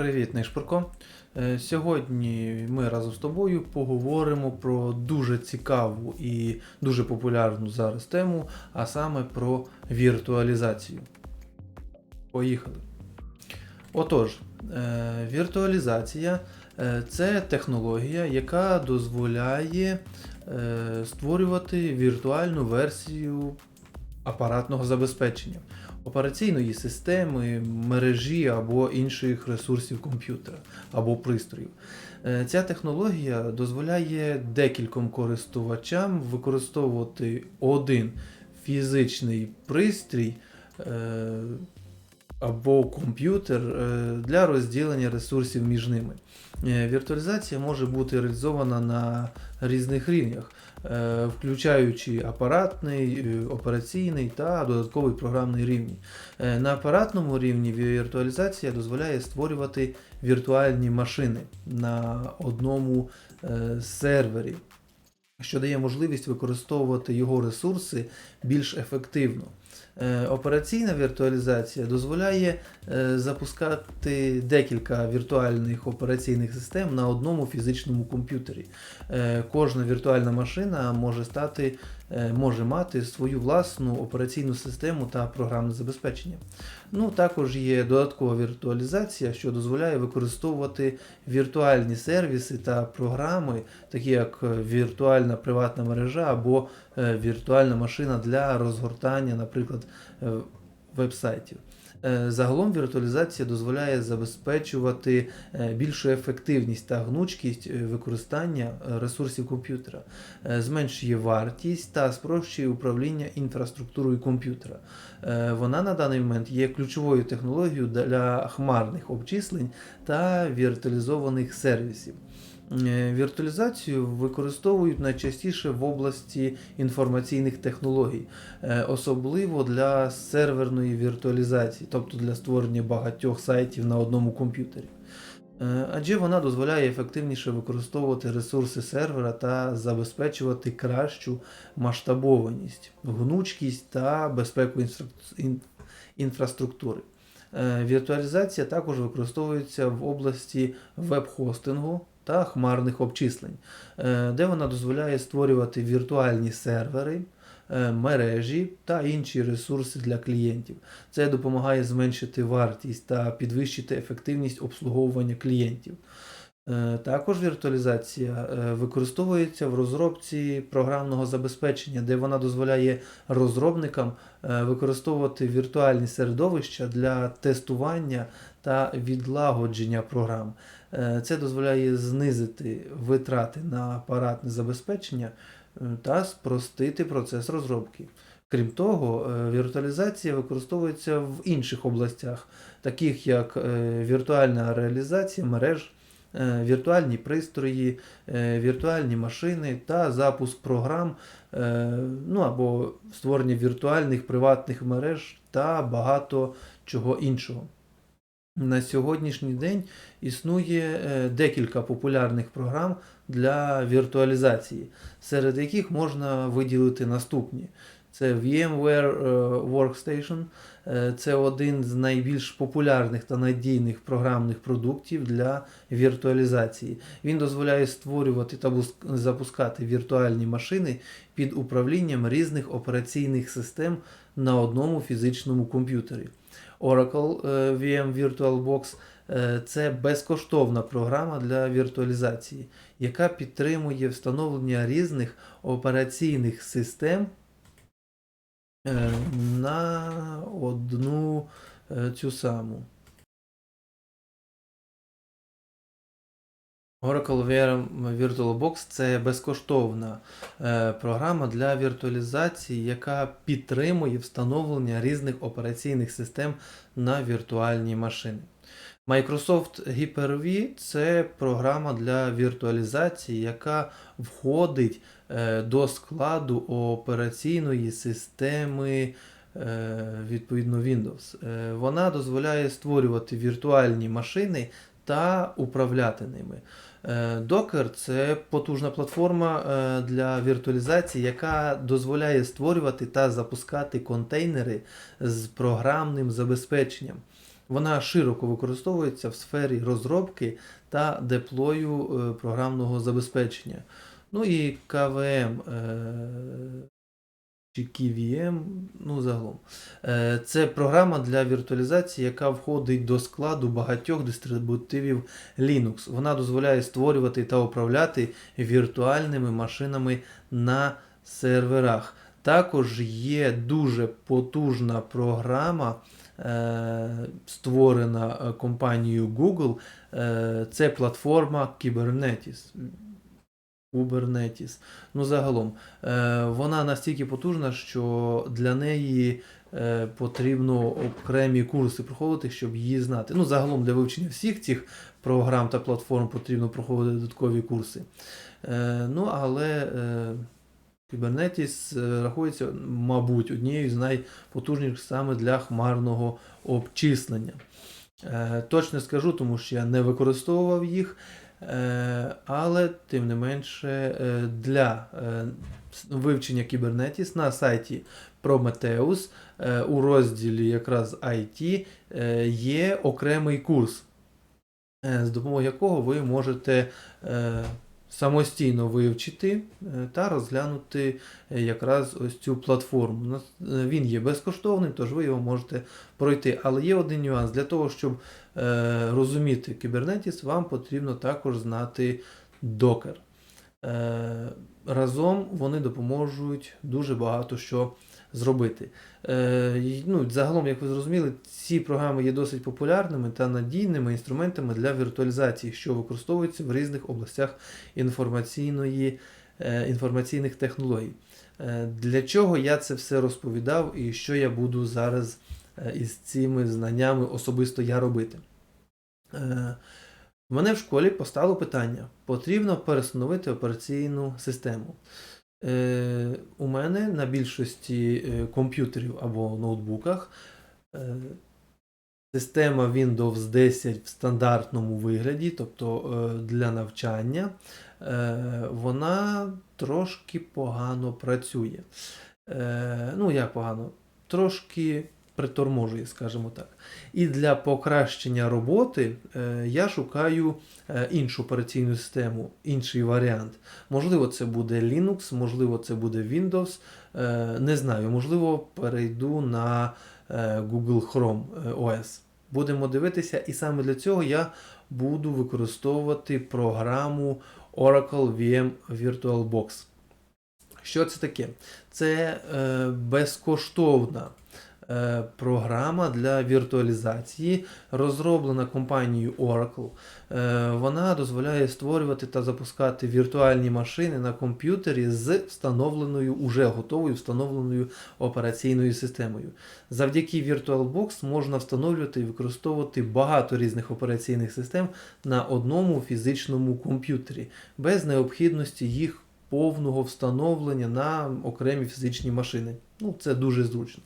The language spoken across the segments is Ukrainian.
Привіт, Нишпурко. Е, Сьогодні ми разом з тобою поговоримо про дуже цікаву і дуже популярну зараз тему, а саме про віртуалізацію. Поїхали. Отож, е, віртуалізація е, це технологія, яка дозволяє створювати віртуальну версію апаратного забезпечення операційної системи, мережі або інших ресурсів комп'ютера або пристроїв. Е, Ця технологія дозволяє декільком користувачам використовувати один фізичний пристрій е, або комп'ютер е, для розділення ресурсів між ними. Е, Віртуалізація може бути реалізована на різних рівнях, е, включаючи апаратний, операційний та додатковий програмний рівні. На апаратному рівні віртуалізація дозволяє створювати віртуальні машини на одному сервері, що дає можливість використовувати його ресурси більш ефективно. Е, Операційна віртуалізація дозволяє е, запускати декілька віртуальних операційних систем на одному фізичному комп'ютері. Е, Кожна віртуальна машина може стати, може мати свою власну операційну систему та програмне забезпечення. Ну, також є додаткова віртуалізація, що дозволяє використовувати віртуальні сервіси та програми, такі як віртуальна приватна мережа або віртуальна машина для розгортання, наприклад, е, веб-сайтів. Е, Загалом віртуалізація дозволяє забезпечувати е, більшу ефективність та гнучкість е, використання е, ресурсів комп'ютера, Е, зменшує вартість та спрощує управління інфраструктурою комп'ютера. Е, Вона на даний момент є ключовою технологією для хмарних обчислень та віртуалізованих сервісів. Е, Віртуалізацію використовують найчастіше в області інформаційних технологій, е, особливо для серверної віртуалізації, тобто для створення багатьох сайтів на одному комп'ютері. Е, Адже вона дозволяє ефективніше використовувати ресурси сервера та забезпечувати кращу масштабованість, гнучкість та безпеку інфраструктури. Віртуалізація також використовується в області веб-хостингу та хмарних обчислень, е, де вона дозволяє створювати віртуальні сервери, е, мережі та інші ресурси для клієнтів. Це допомагає зменшити вартість та підвищити ефективність обслуговування клієнтів. Е, Також віртуалізація е, використовується в розробці програмного забезпечення, де вона дозволяє розробникам е, використовувати віртуальні середовища для тестування та відлагодження програм. Це дозволяє знизити витрати на апаратне забезпечення та спростити процес розробки. Крім того, віртуалізація використовується в інших областях, таких як віртуальна реалізація мереж, віртуальні пристрої, е, віртуальні машини та запуск програм, е, ну або створення віртуальних приватних мереж та багато чого іншого. На сьогоднішній день існує е, декілька популярних програм для віртуалізації, серед яких можна виділити наступні. Це VMware е, Workstation, е, це один з найбільш популярних та надійних програмних продуктів для віртуалізації. Він дозволяє створювати та запускати віртуальні машини під управлінням різних операційних систем на одному фізичному комп'ютері. Oracle е, VM VirtualBox це безкоштовна програма для віртуалізації, яка підтримує встановлення різних операційних систем на одну е, цю саму. Oracle VirtualBox це безкоштовна е, програма для віртуалізації, яка підтримує встановлення різних операційних систем на віртуальні машини. Microsoft Hyper-V це програма для віртуалізації, яка входить е, до складу операційної системи е, відповідно Windows. Е, Вона дозволяє створювати віртуальні машини та управляти ними. Docker це потужна платформа для віртуалізації, яка дозволяє створювати та запускати контейнери з програмним забезпеченням. Вона широко використовується в сфері розробки та деплою е, програмного забезпечення. Ну і КВМ е, чи KVM, ну загалом. Е, Це програма для віртуалізації, яка входить до складу багатьох дистрибутивів Linux. Вона дозволяє створювати та управляти віртуальними машинами на серверах. Також є дуже потужна програма, створена е, компанією Google. Е, Це платформа Kubernetes. Kubernetes. Ну, загалом, е, вона настільки потужна, що для неї е, потрібно окремі курси проходити, щоб її знати. Ну, загалом для вивчення всіх цих програм та платформ потрібно проходити додаткові курси. Е, ну, але Kubernetes е, рахується, мабуть, однією з найпотужніших саме для хмарного обчислення. Е, точно скажу, тому що я не використовував їх. Е, Але тим не менше для вивчення Kubernetes на сайті Prometheus у розділі якраз IT є окремий курс, з допомогою якого ви можете самостійно вивчити е, та розглянути е, якраз ось цю платформу. Е, Він є безкоштовним, тож ви його можете пройти. Але є один нюанс. Для того, щоб розуміти Kubernetes, вам потрібно також знати. Е, разом вони допоможуть дуже багато що зробити. Е, ну, загалом, як ви зрозуміли, ці програми є досить популярними та надійними інструментами для віртуалізації, що використовуються в різних областях інформаційної, е, інформаційних технологій. Е, для чого я це все розповідав і що я буду зараз із цими знаннями особисто я робити? Е, Мене в школі постало питання: потрібно перестановити операційну систему. Е, у мене на більшості е, комп'ютерів або ноутбуках е, система Windows 10 в стандартному вигляді, тобто для навчання, вона трошки погано працює. Ну, як погано? Трошки приторможує, скажімо так. І для покращення роботи е, я шукаю е, іншу операційну систему, інший варіант. Можливо, це буде Linux, можливо, це буде Windows. е, Не знаю, можливо, перейду на Google Chrome OS. Будемо дивитися, і саме для цього я буду використовувати програму Oracle VM VirtualBox. Що це таке? Це безкоштовна програма для віртуалізації, розроблена компанією Oracle. Е, вона дозволяє створювати та запускати віртуальні машини на комп'ютері з встановленою, уже готовою встановленою операційною системою. Завдяки VirtualBox можна встановлювати і використовувати багато різних операційних систем на одному фізичному комп'ютері, без необхідності їх повного встановлення на окремі фізичні машини. Ну, це дуже зручно.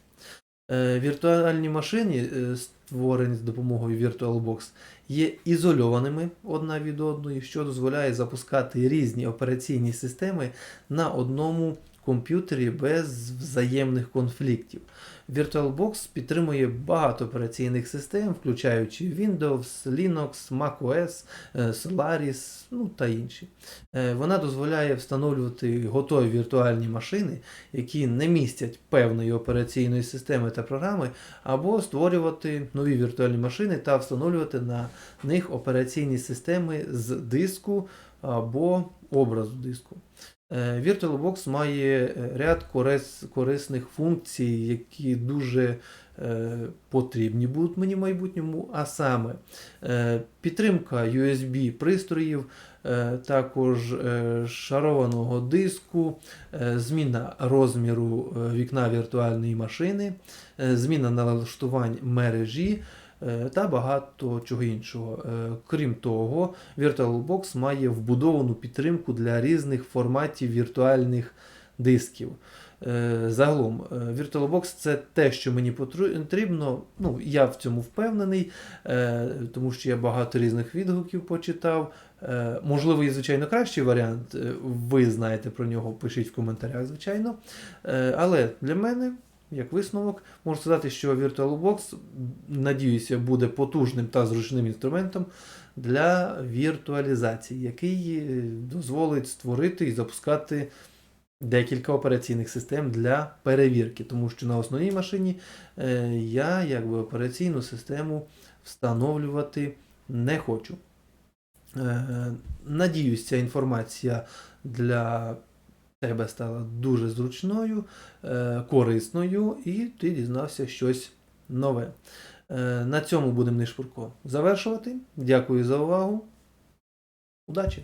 Е, Віртуальні машини, е, створені з допомогою VirtualBox, є ізольованими одна від одної, що дозволяє запускати різні операційні системи на одному комп'ютері без взаємних конфліктів. VirtualBox підтримує багато операційних систем, включаючи Windows, Linux, macOS, е, Solaris ну, та інші. Е, Вона дозволяє встановлювати готові віртуальні машини, які не містять певної операційної системи та програми, або створювати нові віртуальні машини та встановлювати на них операційні системи з диску або образу диску. Е, VirtualBox має е, ряд корисних функцій, які дуже е, потрібні будуть мені в майбутньому, а саме е, підтримка USB пристроїв, е, також е, шарованого диску, е, зміна розміру е, вікна віртуальної машини, е, зміна налаштувань мережі. Е, Та багато чого іншого. Е, Крім того, VirtualBox має вбудовану підтримку для різних форматів віртуальних дисків. Е, Загалом, VirtualBox це те, що мені потрібно. Ну, я в цьому впевнений, тому що я багато різних відгуків почитав. Можливо, є звичайно кращий варіант. Ви знаєте про нього, пишіть в коментарях, звичайно. Але для мене як висновок, можу сказати, що VirtualBox, надіюся, буде потужним та зручним інструментом для віртуалізації, який е, дозволить створити і запускати декілька операційних систем для перевірки, тому що на основній машині е, я якби операційну систему встановлювати не хочу. Е, Надіюсь, ця інформація для тебе стала дуже зручною, е, корисною, і ти дізнався щось нове. Е, На цьому будемо нишпурко завершувати. Дякую за увагу. Удачі!